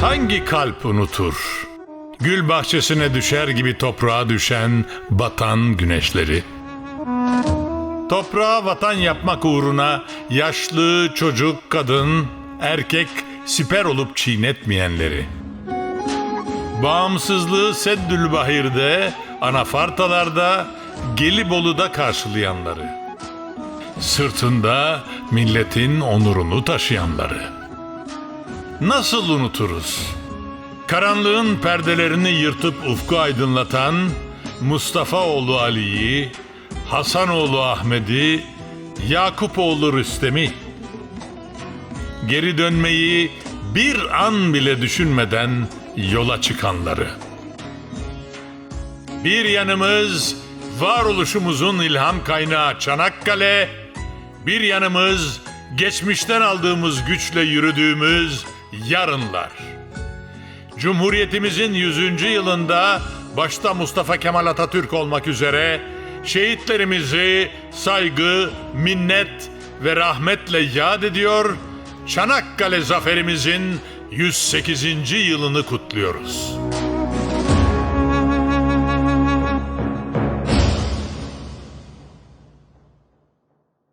Hangi kalp unutur? Gül bahçesine düşer gibi toprağa düşen batan güneşleri. Toprağa vatan yapmak uğruna yaşlı, çocuk, kadın, erkek siper olup çiğnetmeyenleri. Bağımsızlığı Seddülbahir'de, Anafartalar'da, Gelibolu'da karşılayanları. Sırtında milletin onurunu taşıyanları. Nasıl unuturuz? Karanlığın perdelerini yırtıp ufku aydınlatan Mustafaoğlu Ali'yi, Hasanoğlu Ahmet'i, Yakupoğlu Rüstem'i. Geri dönmeyi bir an bile düşünmeden yola çıkanları. Bir yanımız varoluşumuzun ilham kaynağı Çanakkale, bir yanımız geçmişten aldığımız güçle yürüdüğümüz yarınlar. Cumhuriyetimizin 100. yılında başta Mustafa Kemal Atatürk olmak üzere şehitlerimizi saygı, minnet ve rahmetle yad ediyor. Çanakkale zaferimizin 108. yılını kutluyoruz.